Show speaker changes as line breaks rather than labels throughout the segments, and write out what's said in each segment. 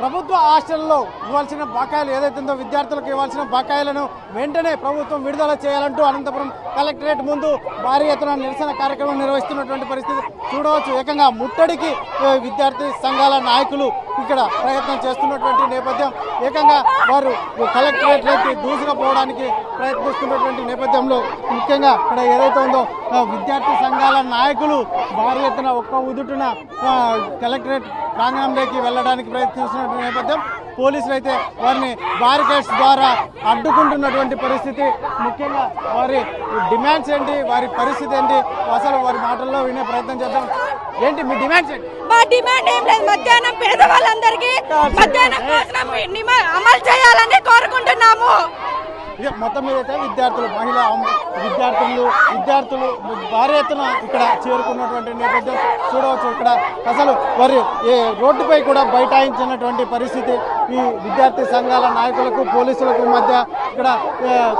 ప్రభుత్వ హాస్టల్లో ఇవ్వాల్సిన బకాయిలు ఏదైతే ఉందో విద్యార్థులకు ఇవ్వాల్సిన బకాయిలను వెంటనే ప్రభుత్వం విడుదల చేయాలంటూ అనంతపురం కలెక్టరేట్ ముందు భారీ ఎత్తున నిరసన కార్యక్రమం నిర్వహిస్తున్నటువంటి పరిస్థితి చూడవచ్చు. ఏకంగా ముట్టడికి విద్యార్థి సంఘాల నాయకులు ఇక్కడ ప్రయత్నం చేస్తున్నటువంటి నేపథ్యం. ఏకంగా వారు కలెక్టరేట్లోకి దూసుకుపోవడానికి ప్రయత్నిస్తున్నటువంటి నేపథ్యంలో ముఖ్యంగా ఇక్కడ ఏదైతే ఉందో విద్యార్థి సంఘాల నాయకులు భారీ ఎత్తున ఒక్క ఉదుటున కలెక్టరేట్ ప్రాంగణంలోకి వెళ్ళడానికి ప్రయత్నిస్తున్నటువంటి నేపథ్యం పోలీసులు అయితే వారిని బారికేడ్స్ ద్వారా అడ్డుకుంటున్నటువంటి పరిస్థితి. ముఖ్యంగా వారి డిమాండ్స్ ఏంటి? వారి పరిస్థితి ఏంటి? అసలు వారి మాటల్లో వినే ప్రయత్నం చేద్దాం. ఏంటి మీ డిమాండ్స్ ఏంటి?
మా డిమాండ్ ఏం లేదు. మధ్యాహ్నం పేదవాళ్ళందరికీ మధ్యాహ్నం భోజనం అమలు చేయాలని కోరుకుంటున్నాము.
మొత్తం మీద అయితే విద్యార్థులు మహిళా విద్యార్థులు విద్యార్థులు భారీ ఎత్తున ఇక్కడ చేరుకున్నటువంటి నేపథ్యం చూడవచ్చు. ఇక్కడ అసలు వారి ఏ రోడ్డుపై కూడా బైఠాయించినటువంటి పరిస్థితి ఈ విద్యార్థి సంఘాల నాయకులకు పోలీసులకు మధ్య ఇక్కడ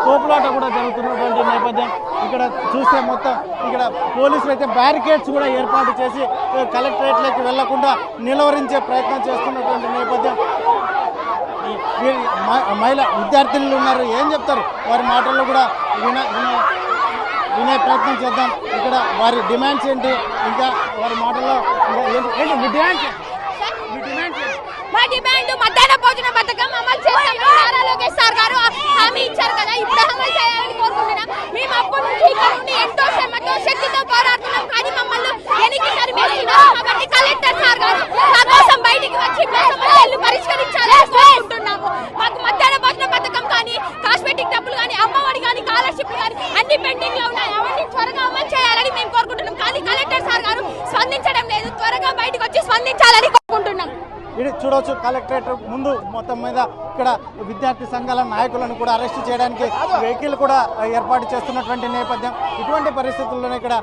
తోపులాట కూడా జరుగుతున్నటువంటి నేపథ్యం. ఇక్కడ చూస్తే మొత్తం ఇక్కడ పోలీసులు అయితే బ్యారికేడ్స్ కూడా ఏర్పాటు చేసి కలెక్టరేట్లోకి వెళ్ళకుండా నిలువరించే ప్రయత్నం చేస్తున్నటువంటి నేపథ్యం మహిళ విద్యార్థినులు ఉన్నారు. ఏం చెప్తారు? వారి మాటల్లో కూడా విన వినే ప్రయత్నం చేద్దాం. ఇక్కడ వారి డిమాండ్స్ ఏంటి? ఇంకా వారి మాటల్లో ఏంటి? మీ డిమాండ్స్ మా
డిమాండ్ మధ్యాహ్న భోజన పథకం అమలు నారా లోకేష్ సార్ గారు హామీ ఇచ్చారు కదా. ఇప్పుడు అమలు చేయాలని కోరుకుంటున్నాం. మేము అప్పటి నుంచి ఇక్కడ నుండి ఎంతో శ్రమతో శక్తితో పోరాడుతున్నాం కానీ మమ్మల్ని వెనక్కి తరిమేస్తున్నారు కాబట్టి కలెక్టర్ సార్ గారు మా కోసం బయటికి వచ్చి మా సమస్యలు పరిష్కరించాలని కోరుకుంటున్నాము మాకు మధ్యాహ్న భోజన పథకం కానీ కాస్మెటిక్ డబ్బులు కానీ అమ్మఒడి కానీ స్కాలర్షిప్ కానీ అన్ని పెండింగ్లో ఉన్నాయి అవన్నీ త్వరగా అమలు చేయాలని మేము కోరుకుంటున్నాం కానీ కలెక్టర్ సార్ గారు స్పందించడం లేదు బయటకు వచ్చి స్పందించాలని కోరుకుంటున్నాం.
ఇది చూడవచ్చు కలెక్టరేట్ ముందు మొత్తం మీద ఇక్కడ విద్యార్థి సంఘాల నాయకులను కూడా అరెస్ట్ చేయడానికి వెహికల్ కూడా ఏర్పాటు చేస్తున్నటువంటి నేపథ్యం. ఇటువంటి పరిస్థితుల్లోనే ఇక్కడ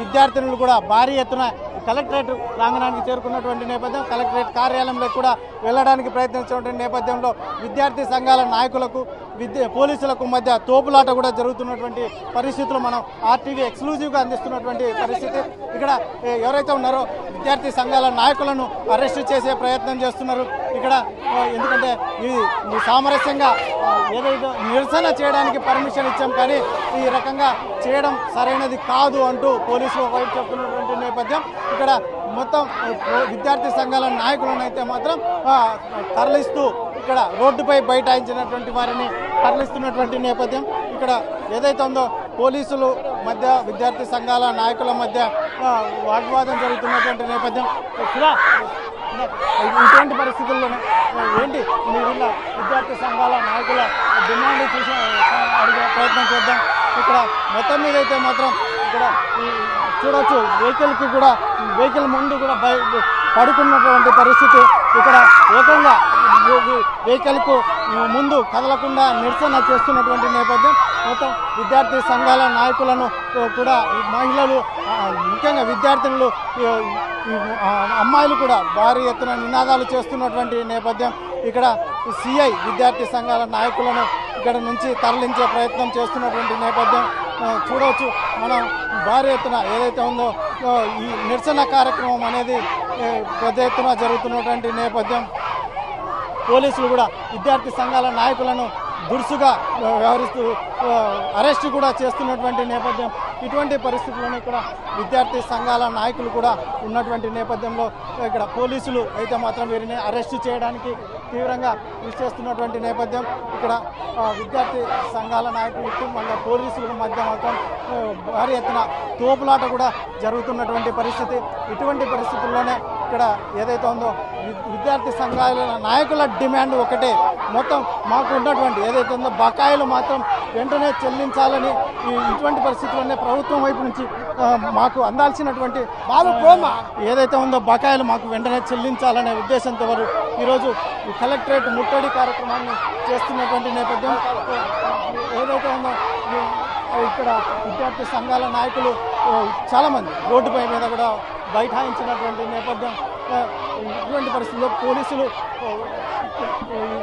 విద్యార్థినులు కూడా భారీ ఎత్తున కలెక్టరేట్ ప్రాంగణానికి చేరుకున్నటువంటి నేపథ్యం కలెక్టరేట్ కార్యాలయంలో కూడా వెళ్ళడానికి ప్రయత్నించినటువంటి నేపథ్యంలో విద్యార్థి సంఘాల నాయకులకు విద్య పోలీసులకు మధ్య తోపులాట కూడా జరుగుతున్నటువంటి పరిస్థితులు మనం ఆర్టీవీ ఎక్స్క్లూజివ్గా అందిస్తున్నటువంటి పరిస్థితి. ఇక్కడ ఎవరైతే ఉన్నారో విద్యార్థి సంఘాల నాయకులను అరెస్ట్ చేసే ప్రయత్నం చేస్తున్నారు. ఇక్కడ ఎందుకంటే ఇది సామరస్యంగా ఏదైతే నిరసన చేయడానికి పర్మిషన్ ఇచ్చాం కానీ ఈ రకంగా చేయడం సరైనది కాదు అంటూ పోలీసులు ఒకవైపు చెప్తున్నటువంటి నేపథ్యం. ఇక్కడ మొత్తం విద్యార్థి సంఘాల నాయకులను అయితే మాత్రం తరలిస్తూ ఇక్కడ రోడ్డుపై బైఠాయించినటువంటి వారిని తరలిస్తున్నటువంటి నేపథ్యం. ఇక్కడ ఏదైతే ఉందో పోలీసులు మధ్య విద్యార్థి సంఘాల నాయకుల మధ్య వాగ్వాదం జరుగుతున్నటువంటి నేపథ్యం. ఇటువంటి పరిస్థితుల్లోనే ఏంటి? మీ వీళ్ళ విద్యార్థి సంఘాల నాయకుల డిమాండ్ చూసి అడిగే ప్రయత్నం చేద్దాం. ఇక్కడ మొత్తం మీద అయితే మాత్రం ఇక్కడ చూడొచ్చు వెహికల్కి కూడా వెహికల్ ముందు కూడా పడుకున్నటువంటి పరిస్థితి. ఇక్కడ ఏకంగా వెహికల్కు ముందు కదలకుండా నిరసన చేస్తున్నటువంటి నేపథ్యం. మొత్తం విద్యార్థి సంఘాల నాయకులను కూడా మహిళలు ముఖ్యంగా విద్యార్థినులు అమ్మాయిలు కూడా భారీ ఎత్తున నినాదాలు చేస్తున్నటువంటి నేపథ్యం. ఇక్కడ సిఐ విద్యార్థి సంఘాల నాయకులను ఇక్కడ నుంచి తరలించే ప్రయత్నం చేస్తున్నటువంటి నేపథ్యం. చూడవచ్చు మనం భారీ ఎత్తున ఏదైతే ఉందో ఈ నిరసన కార్యక్రమం అనేది పెద్ద ఎత్తున జరుగుతున్నటువంటి నేపథ్యం. పోలీసులు కూడా విద్యార్థి సంఘాల నాయకులను దురుసుగా వ్యవహరిస్తూ అరెస్ట్ కూడా చేస్తున్నటువంటి నేపథ్యం ఇటువంటి పరిస్థితుల్లోనే ఇక్కడ విద్యార్థి సంఘాల నాయకులు కూడా ఉన్నటువంటి నేపథ్యంలో ఇక్కడ పోలీసులు అయితే మాత్రం వీరిని అరెస్ట్ చేయడానికి తీవ్రంగా కృషి చేస్తున్నటువంటి నేపథ్యం. ఇక్కడ విద్యార్థి సంఘాల నాయకులకు మళ్ళీ పోలీసుల మధ్య మాత్రం భారీ ఎత్తున తోపులాట కూడా జరుగుతున్నటువంటి పరిస్థితి. ఇటువంటి పరిస్థితుల్లోనే ఇక్కడ ఏదైతే ఉందో విద్యార్థి సంఘాల నాయకుల డిమాండ్ ఒకటే. మొత్తం మాకు ఉన్నటువంటి ఏదైతే ఉందో బకాయిలు మాత్రం వెంటనే చెల్లించాలని ఈ ఇటువంటి పరిస్థితుల్లోనే ప్రభుత్వం వైపు నుంచి మాకు అందాల్సినటువంటి ఏదైతే ఉందో బకాయిలు మాకు వెంటనే చెల్లించాలనే ఉద్దేశంతో వారు ఈరోజు ఈ కలెక్టరేట్ ముట్టడి కార్యక్రమాన్ని చేస్తున్నటువంటి నేపథ్యం ఏదైతే ఉందో ఇక్కడ విద్యార్థి సంఘాల నాయకులు చాలామంది రోడ్డుపై మీద కూడా బైఠాయించినటువంటి నేపథ్యం ఇటువంటి పరిస్థితుల్లో పోలీసులు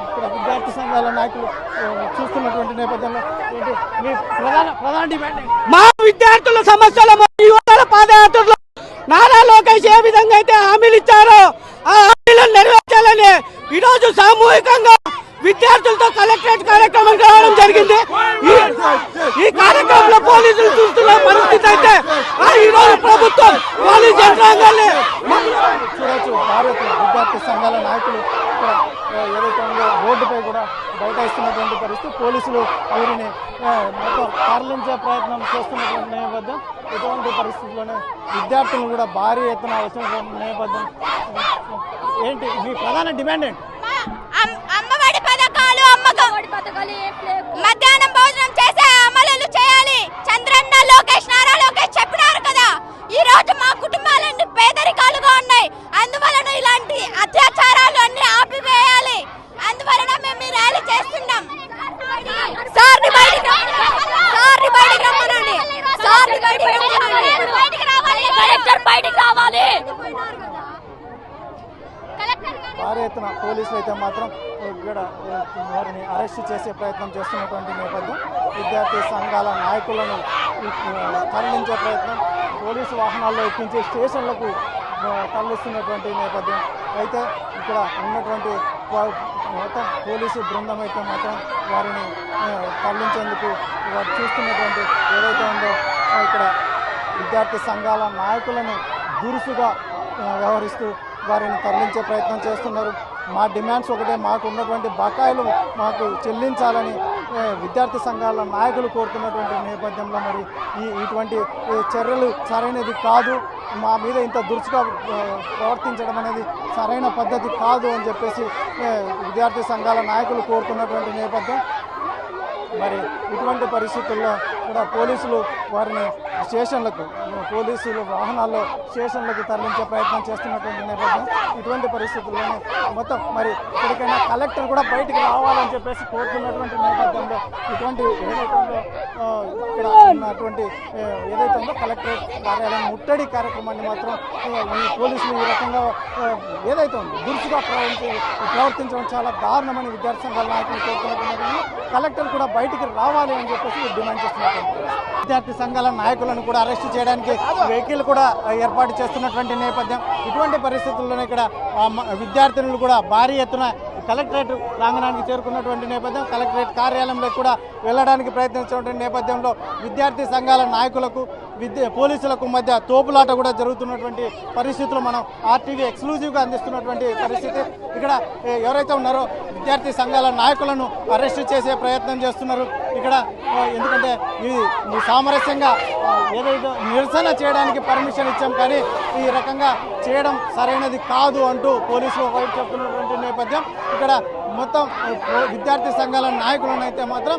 ఇక్కడ విద్యార్థి సంఘాల నాయకులు చూస్తున్నటువంటి నేపథ్యంలో మీ ప్రధాన ప్రధాన డిమాండ్
మా విద్యార్థుల సమస్యల పాదయాత్రలో నారా లోకేష్ ఏ విధంగా అయితే హామీలు ఇచ్చారో ఆ హామీలను నెరవేర్చాలని ఈరోజు సామూహికంగా విద్యార్థులతో కలెక్టరేట్ కార్యక్రమం కావడం జరిగింది. ఈ కార్యక్రమంలో పోలీసులు చూస్తున్న పరిస్థితి అయితే ఈ రోజు ప్రభుత్వం పోలీసు యంత్రాంగాన్ని
బైఠాయిస్తున్నటువంటి పరిస్థితి. పోలీసులు వీరిని తరలించే ప్రయత్నం చేస్తున్నటువంటి నేపథ్యం. ఇటువంటి పరిస్థితుల్లోనే విద్యార్థులు కూడా భారీ ఎత్తున వచ్చినటువంటి నేపథ్యం. ఏంటి మీ ప్రధాన డిమాండ్ ఏంటి?
అమ్- అమ్మఒడి పథకాలు అమ్మకం. మధ్యాహ్నం భోజనం చేసే అమలు చేయాలి. చంద్రన్న లోకేష్ నారా లోకేష్ చెప్పినారు కదా. ఈ రోజు మా కుటుంబాలన్నీ పేదరికాలుగా ఉన్నాయి. అందువలన ఇలాంటి అత్యాచారాలు అన్ని ఆపివేయాలి అందువలన మేము ఈ ర్యాలీ చేస్తున్నాం సార్ని బయటికి రమ్మనండి. సార్ని బయటికి రమ్మనండి సార్ని బయటికి రమ్మనండి కలెక్టర్ బయటికి రావాలి కలెక్టర్
భారీ ఎత్తున పోలీసులు అయితే మాత్రం ఇక్కడ వారిని అరెస్ట్ చేసే ప్రయత్నం చేస్తున్నటువంటి నేపథ్యం విద్యార్థి సంఘాల నాయకులను తరలించే ప్రయత్నం పోలీసు వాహనాల్లో ఎక్కించి స్టేషన్లకు తరలిస్తున్నటువంటి నేపథ్యం. అయితే ఇక్కడ ఉన్నటువంటి మొత్తం పోలీసు బృందం అయితే మాత్రం వారిని తరలించేందుకు వారు చూస్తున్నటువంటి ఏదైతే ఉందో ఇక్కడ విద్యార్థి సంఘాల నాయకులను దురుసుగా వ్యవహరిస్తూ వారిని తరలించే ప్రయత్నం చేస్తున్నారు. మా డిమాండ్స్ ఒకటే మాకు ఉన్నటువంటి బకాయిలు మాకు చెల్లించాలని విద్యార్థి సంఘాల నాయకులు కోరుతున్నటువంటి నేపథ్యంలో మరి ఈ ఇటువంటి చర్యలు సరైనది కాదు. మా మీద ఇంత దురుసుగా ప్రవర్తించడం అనేది సరైన పద్ధతి కాదు అని చెప్పేసి విద్యార్థి సంఘాల నాయకులు కోరుతున్నటువంటి నేపథ్యం. మరి ఇటువంటి పరిస్థితుల్లో కూడా పోలీసులు వారిని స్టేషన్లకు పోలీసులు వాహనాల్లో స్టేషన్లకు తరలించే ప్రయత్నం చేస్తున్నటువంటి నేపథ్యం ఇటువంటి పరిస్థితుల్లోనే మొత్తం మరి ఇప్పటికైనా కలెక్టర్ కూడా బయటికి రావాలని చెప్పేసి కోరుతున్నటువంటి నేపథ్యంలో ఇటువంటి ఏదైతే ఇక్కడ ఉన్నటువంటి ఏదైతే ఉందో కలెక్టరేట్ కార్యాలయం ముట్టడి కార్యక్రమాన్ని మాత్రం ఈ పోలీసులు ఈ రకంగా ఏదైతే ఉందో దురుసుగా ప్రవర్తి ప్రవర్తించడం చాలా దారుణమని విద్యార్థి సంఘాల నాయకులు కోరుతున్నటువంటి కలెక్టర్ కూడా బయటికి రావాలి అని చెప్పేసి డిమాండ్ చేస్తున్నటువంటి విద్యార్థి సంఘాల నాయకులను కూడా అరెస్ట్ చేయడానికి వెహికల్ కూడా ఏర్పాటు చేస్తున్నటువంటి నేపథ్యం. ఇటువంటి పరిస్థితుల్లోనే ఇక్కడ విద్యార్థినులు కూడా భారీ ఎత్తున కలెక్టరేట్ ప్రాంగణానికి చేరుకున్నటువంటి నేపథ్యం కలెక్టరేట్ కార్యాలయంలో కూడా వెళ్ళడానికి ప్రయత్నించినటువంటి నేపథ్యంలో విద్యార్థి సంఘాల నాయకులకు విద్య పోలీసులకు మధ్య తోపులాట కూడా జరుగుతున్నటువంటి పరిస్థితులు మనం ఆర్టీవీ ఎక్స్క్లూజివ్గా అందిస్తున్నటువంటి పరిస్థితి. ఇక్కడ ఎవరైతే ఉన్నారో విద్యార్థి సంఘాల నాయకులను అరెస్టు చేసే ప్రయత్నం చేస్తున్నారు. ఇక్కడ ఎందుకంటే ఇది ఈ సామరస్యంగా ఏదైతే నిరసన చేయడానికి పర్మిషన్ ఇచ్చాం కానీ ఈ రకంగా చేయడం సరైనది కాదు అంటూ పోలీసులు వైపు చెప్తున్నటువంటి నేపథ్యం. ఇక్కడ మొత్తం విద్యార్థి సంఘాల నాయకులను అయితే మాత్రం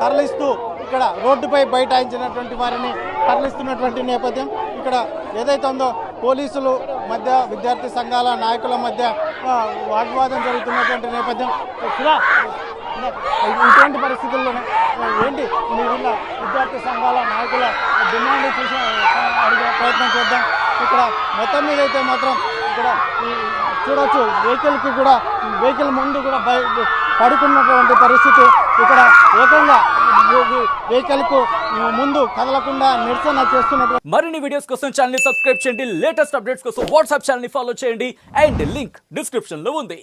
తరలిస్తూ ఇక్కడ రోడ్డుపై బైఠాయించినటువంటి వారిని తరలిస్తున్నటువంటి నేపథ్యం. ఇక్కడ ఏదైతే ఉందో పోలీసులు మధ్య విద్యార్థి సంఘాల నాయకుల మధ్య వాగ్వాదం జరుగుతున్నటువంటి నేపథ్యం. ఇలా ఇటువంటి పరిస్థితుల్లోనే ఏంటి? మీరు విద్యార్థి సంఘాల నాయకుల డిమాండ్ చూసి అడిగే ప్రయత్నం చేద్దాం. ఇక్కడ మొత్తం మీద అయితే మాత్రం ఇక్కడ ఈ చూడొచ్చు వెహికల్కి కూడా వెహికల్ ముందు కూడా పడుకున్నటువంటి పరిస్థితి. ఇక్కడ ఏకంగా వెహికల్కు ముందు కదలకుండా నిరసన చేస్తున్నటువంటి
మరిన్ని వీడియోస్ కోసం ఛానల్ సబ్స్క్రైబ్ చేయండి. లేటెస్ట్ అప్డేట్స్ కోసం వాట్సాప్ ఛానల్ ఫాలో చేయండి. అండ్ లింక్ డిస్క్రిప్షన్లో ఉంది.